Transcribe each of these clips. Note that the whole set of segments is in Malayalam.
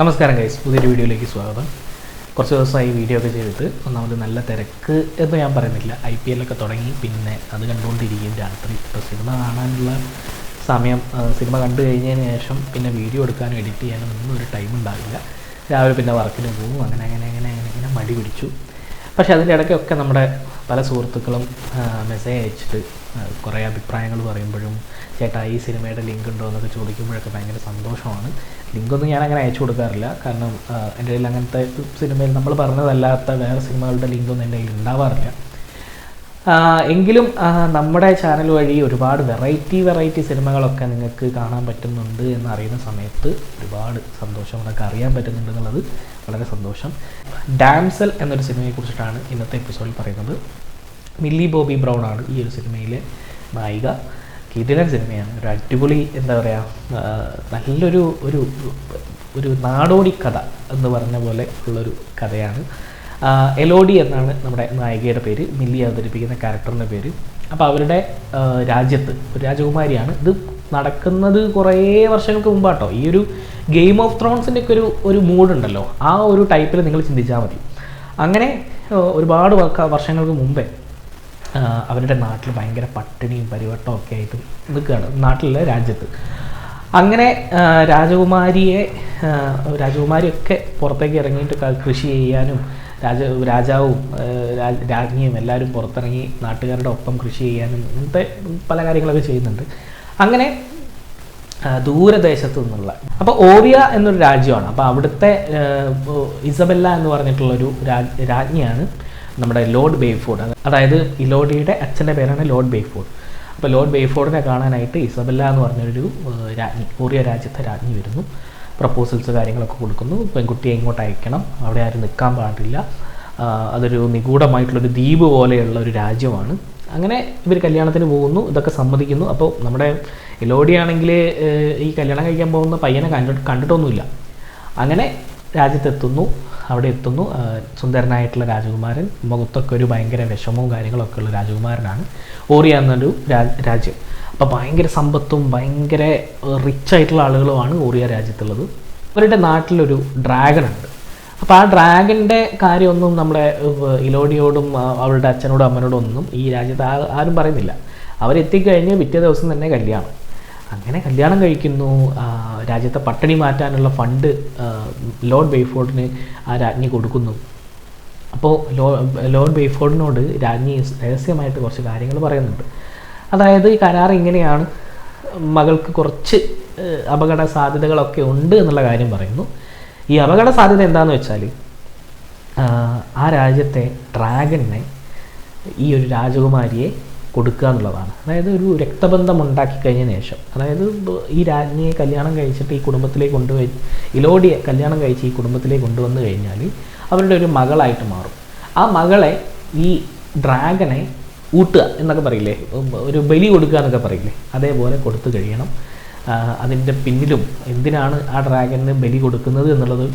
നമസ്കാരം ഗൈസ് പുതിയൊരു വീഡിയോയിലേക്ക് സ്വാഗതം. കുറച്ച് ദിവസമായി വീഡിയോ ഒക്കെ ചെയ്തിട്ട് ഒന്നാമത് നല്ല തിരക്ക് എന്ന് ഞാൻ പറയുന്നില്ല. ഐ പി എല്ലൊക്കെ തുടങ്ങി. പിന്നെ അത് കണ്ടുകൊണ്ടിരിക്കും രാത്രി ഇപ്പോൾ സിനിമ കാണാനുള്ള സമയം സിനിമ കണ്ടു കഴിഞ്ഞതിന് ശേഷം പിന്നെ വീഡിയോ എടുക്കാനും എഡിറ്റ് ചെയ്യാനും ഒന്നും ഒരു ടൈം ഉണ്ടാവില്ല. രാവിലെ പിന്നെ വർക്കിന് പോകും. അങ്ങനെ അങ്ങനെ അങ്ങനെ അങ്ങനെ ഇങ്ങനെ മടി പിടിച്ചു. പക്ഷേ അതിന്റെ ഇടയ്ക്കൊക്കെ നമ്മുടെ പല സുഹൃത്തുക്കളും മെസ്സേജ് അയച്ചിട്ട് കുറേ അഭിപ്രായങ്ങൾ പറയുമ്പോഴും ചേട്ടാ ഈ സിനിമയുടെ ലിങ്ക് ഉണ്ടോ എന്നൊക്കെ ചോദിക്കുമ്പോഴൊക്കെ ഭയങ്കര സന്തോഷമാണ്. ലിങ്കൊന്നും ഞാൻ അങ്ങനെ അയച്ചു കൊടുക്കാറില്ല. കാരണം എന്റെ കയ്യിൽ അങ്ങനത്തെ സിനിമയിൽ നമ്മൾ പറഞ്ഞതല്ലാത്ത വേറെ സിനിമകളുടെ ലിങ്കൊന്നും എന്റെ കയ്യിൽ ഉണ്ടാവാറില്ല. എങ്കിലും നമ്മുടെ ചാനൽ വഴി ഒരുപാട് വെറൈറ്റി വെറൈറ്റി സിനിമകളൊക്കെ നിങ്ങൾക്ക് കാണാൻ പറ്റുന്നുണ്ട് എന്നറിയുന്ന സമയത്ത് ഒരുപാട് സന്തോഷം അതൊക്കെ അറിയാൻ പറ്റുന്നുണ്ട് എന്നുള്ളത് വളരെ സന്തോഷം. ഡാംസൽ എന്നൊരു സിനിമയെക്കുറിച്ചിട്ടാണ് ഇന്നത്തെ എപ്പിസോഡിൽ പറയുന്നത്. മില്ലി ബോബി ബ്രൗൺ ആണ് ഈ ഒരു സിനിമയിലെ നായിക. കിടിലൻ സിനിമയാണ്. ഒരു അടിപൊളി എന്താ പറയുക നല്ലൊരു ഒരു ഒരു നാടോടി കഥ എന്ന് പറഞ്ഞ പോലെ ഉള്ളൊരു കഥയാണ്. എലോഡി എന്നാണ് നമ്മുടെ നായികയുടെ പേര്. മില്ലി അവതരിപ്പിക്കുന്ന ക്യാരക്ടറിന്റെ പേര്. അപ്പോൾ അവരുടെ രാജ്യത്ത് ഒരു രാജകുമാരിയാണ്. ഇത് നടക്കുന്നത് കുറേ വർഷങ്ങൾക്ക് മുമ്പാട്ടോ. ഈ ഒരു ഗെയിം ഓഫ് ത്രോൺസിന്റെ ഒക്കെ ഒരു ഒരു മൂഡുണ്ടല്ലോ ആ ഒരു ടൈപ്പിൽ നിങ്ങൾ ചിന്തിച്ചാൽ മതി. അങ്ങനെ ഒരുപാട് വർഷങ്ങൾക്ക് മുമ്പേ അവരുടെ നാട്ടിൽ ഭയങ്കര പട്ടിണിയും പരിവട്ടവും ഒക്കെ ആയിട്ട് നിൽക്കുകയാണ് നാട്ടിലെ രാജ്യത്ത്. അങ്ങനെ രാജകുമാരിയെ രാജകുമാരിയൊക്കെ പുറത്തേക്ക് ഇറങ്ങിയിട്ട് കൃഷി ചെയ്യാനും രാജ രാജാവും രാജ്ഞിയും എല്ലാവരും പുറത്തിറങ്ങി നാട്ടുകാരുടെ ഒപ്പം കൃഷി ചെയ്യാനും ഇങ്ങനത്തെ പല കാര്യങ്ങളൊക്കെ ചെയ്യുന്നുണ്ട്. അങ്ങനെ ദൂരദേശത്തു നിന്നുള്ള അപ്പോൾ ഓവിയ എന്നൊരു രാജ്യമാണ്. അപ്പോൾ അവിടുത്തെ ഇസബെല്ല എന്ന് പറഞ്ഞിട്ടുള്ളൊരു രാജ് രാജ്ഞിയാണ്. നമ്മുടെ ലോർഡ് ബേഫോർഡ്. അതായത് ഇലോഡിയുടെ അച്ഛന്റെ പേരാണ് ലോർഡ് ബേഫോർഡ്. അപ്പോൾ ലോർഡ് ബേഫോർഡിനെ കാണാനായിട്ട് ഇസബല്ല എന്ന് പറഞ്ഞൊരു രാജ്ഞി കൊറിയ രാജ്യത്തെ രാജ്ഞി വരുന്നു. പ്രപ്പോസൽസ് കാര്യങ്ങളൊക്കെ കൊടുക്കുന്നു. പെൺകുട്ടിയെ ഇങ്ങോട്ട് അയക്കണം. അവിടെ ആരും നിൽക്കാൻ പാടില്ല. അതൊരു നിഗൂഢമായിട്ടുള്ളൊരു ദ്വീപ് പോലെയുള്ള ഒരു രാജ്യമാണ്. അങ്ങനെ ഇവർ കല്യാണത്തിന് പോകുന്നു. ഇതൊക്കെ സമ്മതിക്കുന്നു. അപ്പോൾ നമ്മുടെ എലോഡിയാണെങ്കിൽ ഈ കല്യാണം കഴിക്കാൻ പോകുന്ന പയ്യനെ കണ്ടിട്ട് കണ്ടിട്ടൊന്നുമില്ല. അങ്ങനെ രാജ്യത്തെത്തുന്നു. അവിടെ എത്തുന്നു. സുന്ദരനായിട്ടുള്ള രാജകുമാരൻ മുഖത്തൊക്കെ ഒരു ഭയങ്കര വിഷമവും കാര്യങ്ങളൊക്കെ ഉള്ള രാജകുമാരനാണ്. ഓറിയ എന്നൊരു രാജ്യം. അപ്പോൾ ഭയങ്കര സമ്പത്തും ഭയങ്കര റിച്ച് ആയിട്ടുള്ള ആളുകളുമാണ് ഓറിയ രാജ്യത്തുള്ളത്. അവരുടെ നാട്ടിലൊരു ഡ്രാഗൺ ഉണ്ട് അപ്പോൾ ആ ഡ്രാഗന്റെ കാര്യമൊന്നും നമ്മുടെ ഇലോഡിയോടും അവളുടെ അച്ഛനോടും അമ്മനോടും ഒന്നും ഈ രാജ്യത്ത് ആരും പറയുന്നില്ല. അവരെത്തിക്കഴിഞ്ഞ് പിറ്റേ ദിവസം തന്നെ കല്യാണം. അങ്ങനെ കല്യാണം കഴിക്കുന്നു. രാജ്യത്തെ പട്ടിണി മാറ്റാനുള്ള ഫണ്ട് ലോർഡ് ബെയ്ഫോർഡിന് ആ രാജ്ഞി കൊടുക്കുന്നു. അപ്പോൾ ലോ ലോർഡ് ബെയ്ഫോർഡിനോട് രാജ്ഞി രഹസ്യമായിട്ട് കുറച്ച് കാര്യങ്ങൾ പറയുന്നുണ്ട്. അതായത് ഈ കരാർ ഇങ്ങനെയാണ്. മകൾക്ക് കുറച്ച് അപകട സാധ്യതകളൊക്കെ ഉണ്ട് എന്നുള്ള കാര്യം പറയുന്നു. ഈ അപകട സാധ്യത എന്താണെന്ന് വെച്ചാൽ ആ രാജ്യത്തെ ഡ്രാഗണിനെ ഈ ഒരു രാജകുമാരിയെ കൊടുക്കുക എന്നുള്ളതാണ്. അതായത് ഒരു രക്തബന്ധം ഉണ്ടാക്കി കഴിഞ്ഞതിന് ശേഷം. അതായത് ഈ രാജ്ഞിയെ കല്യാണം കഴിച്ചിട്ട് ഈ കുടുംബത്തിലേക്ക് കൊണ്ടുപോയി ഇലോഡിയെ കല്യാണം കഴിച്ച് ഈ കുടുംബത്തിലേക്ക് കൊണ്ടുവന്നു കഴിഞ്ഞാൽ അവരുടെ ഒരു മകളായിട്ട് മാറും. ആ മകളെ ഈ ഡ്രാഗനെ ഊട്ടുക എന്നൊക്കെ പറയില്ലേ? ഒരു ബലി കൊടുക്കുക എന്നൊക്കെ പറയില്ലേ? അതേപോലെ കൊടുത്തു കഴിയണം. അതിന്റെ പിന്നിലും എന്തിനാണ് ആ ഡ്രാഗന് ബലി കൊടുക്കുന്നത് എന്നുള്ളത്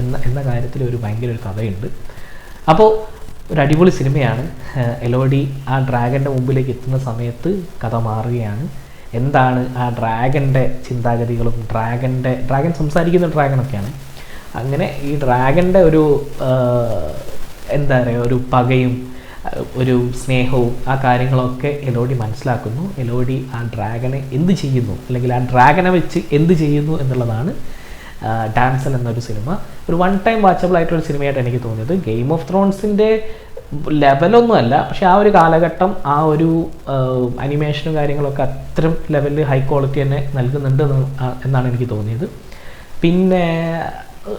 എന്ന എന്ന കാര്യത്തിൽ ഒരു ഭയങ്കര ഒരു കഥയുണ്ട്. അപ്പോൾ ഒരു അടിപൊളി സിനിമയാണ്. എലോഡി ആ ഡ്രാഗന്റെ മുമ്പിലേക്ക് എത്തുന്ന സമയത്ത് കഥ മാറുകയാണ്. എന്താണ് ആ ഡ്രാഗന്റെ ചിന്താഗതികളും ഡ്രാഗന്റെ ഡ്രാഗൻ സംസാരിക്കുന്ന ഡ്രാഗനൊക്കെയാണ്. അങ്ങനെ ഈ ഡ്രാഗന്റെ ഒരു എന്താ പറയുക ഒരു പകയും ഒരു സ്നേഹവും ആ കാര്യങ്ങളൊക്കെ എലോഡി മനസ്സിലാക്കുന്നു. എലോഡി ആ ഡ്രാഗനെ എന്ത് ചെയ്യുന്നു? അല്ലെങ്കിൽ ആ ഡ്രാഗനെ വെച്ച് എന്ത് ചെയ്യുന്നു എന്നുള്ളതാണ് ഡാൻസൽ എന്നൊരു സിനിമ ഒരു വൺ ടൈം വാച്ചബിൾ ആയിട്ടുള്ള സിനിമയായിട്ട് എനിക്ക് തോന്നിയത്. ഗെയിം ഓഫ് ത്രോൺസിന്റെ ലെവലൊന്നുമല്ല പക്ഷെ ആ ഒരു കാലഘട്ടം ആ ഒരു അനിമേഷനും കാര്യങ്ങളൊക്കെ അത്രയും ലെവലിൽ ഹൈ ക്വാളിറ്റി തന്നെ നൽകുന്നുണ്ട് എന്നാണ് എനിക്ക് തോന്നിയത്. പിന്നെ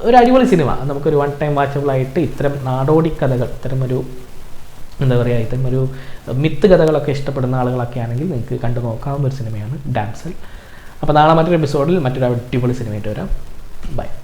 ഒരു അടിപൊളി സിനിമ നമുക്കൊരു വൺ ടൈം വാച്ചബിളായിട്ട് ഇത്തരം നാടോടി കഥകൾ ഇത്തരം ഒരു എന്താ പറയുക ഇത്തരം ഒരു മിത്ത് കഥകളൊക്കെ ഇഷ്ടപ്പെടുന്ന ആളുകളൊക്കെ ആണെങ്കിൽ നിങ്ങൾക്ക് കണ്ടു നോക്കാവുന്ന ഒരു സിനിമയാണ് ഡാൻസൽ അപ്പോൾ നാളെ മറ്റൊരു എപ്പിസോഡിൽ മറ്റൊരു അടിപൊളി സിനിമയായിട്ട് വരാം. Bye.